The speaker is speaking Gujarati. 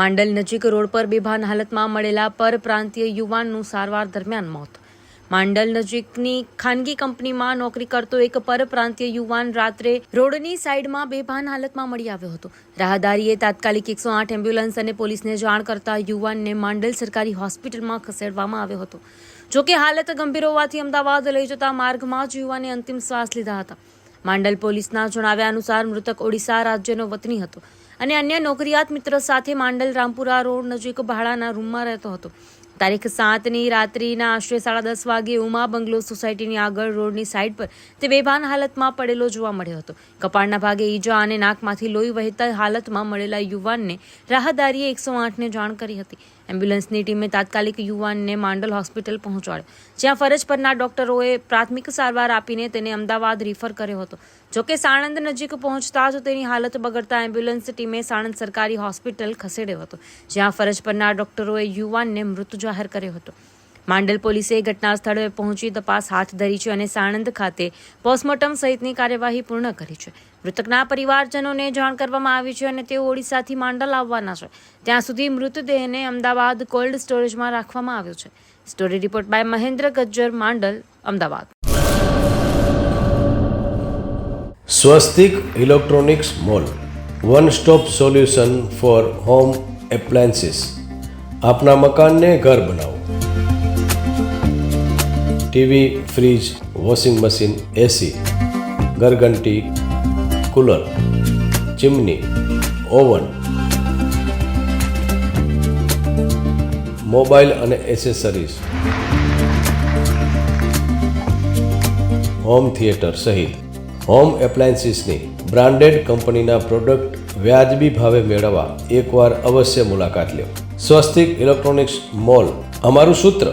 માંડલ નજીક રોડ પર બેભાન હાલતમાં મળેલા પરપ્રાંતીય યુવાનનું સારવાર દરમિયાન મોત. માંડલ નજીકની ખાનગી કંપનીમાં નોકરી કરતો એક પરપ્રાંતીય યુવાન રાત્રે રોડની સાઈડમાં બેભાન હાલતમાં મળી આવ્યો હતો. રાહદારીએ તાત્કાલિક એકસો આઠ એમ્બ્યુલન્સ અને પોલીસને જાણ કરતા યુવાનને માંડલ સરકારી હોસ્પિટલમાં ખસેડવામાં આવ્યો હતો. જોકે હાલત ગંભીર હોવાથી અમદાવાદ લઈ જતા માર્ગમાં જ યુવાને અંતિમ શ્વાસ લીધા હતા. માંડલ પોલીસના જણાવ્યા અનુસાર મૃતક ઓડિશા રાજ્યનો વતની હતો. અને અન્ય નોકરિયાત મિત્ર સાથે માંડલ રામપુરા રોડ નજીક ભાડાના રૂમમાં રહેતો હતો. તારીખ સાતની રાત્રિના આશરે સાડા દસ વાગે ઉમા બંગલો સોસાયટીની આગળ રોડની સાઈડ પર તે બેભાન હાલતમાં પડેલો જોવા મળ્યો હતો. કપાળના ભાગે ઈજા અને નાકમાંથી લોહી વહેતા હાલતમાં મળેલા યુવાનને રાહદારીએ એકસો આઠને જાણ કરી હતી. એમ્બ્યુલન્સની ટીમે તાત્કાલિક યુવાનને માંડલ હોસ્પિટલ પહોંચાડ્યો. જ્યાં ફરજ પરના ડોક્ટરોએ પ્રાથમિક સારવાર આપીને તેને અમદાવાદ રિફર કર્યો હતો. જોકે સાણંદ નજીક પહોંચતા જ તેની હાલત બગડતા એમ્બ્યુલન્સ ટીમે સાણંદ સરકારી હોસ્પિટલ ખસેડ્યો હતો, જ્યાં ફરજ પરના ડોક્ટરોએ યુવાનને મૃત જાહેર કર્યો હતો. માંડલ પોલીસે ઘટના સ્થળે પહોંચી તપાસ હાથ ધરી છે અને સાણંદ ખાતે પોસ્ટમોર્ટમ સહિતની કાર્યવાહી પૂર્ણ કરી છે. મૃતકના પરિવારજનોને જાણ કરવામાં આવી છે અને તેઓ ઓડિશાથી માંડલ આવવાના છે. ત્યાં સુધી મૃતદેહને અમદાવાદ કોલ્ડ સ્ટોરેજમાં રાખવામાં આવ્યો છે. Story report by Mahendra Gajjar, Mandal, Ahmedabad. Swastik electronics mall, one stop solution for home appliances. આપના મકાનને ઘર બનાવો. TV, fridge, washing machine, AC, ઘરઘંટી, cooler, chimney, oven, mobile અને એસેસરીઝ. હોમ થિયેટર સહિત હોમ એપ્લાયન્સીસની બ્રાન્ડેડ કંપનીના પ્રોડક્ટ વ્યાજબી ભાવે મેળવવા એકવાર અવશ્ય મુલાકાત લો. સ્વસ્તિક ઇલેક્ટ્રોનિક્સ મોલ, અમારું સૂત્ર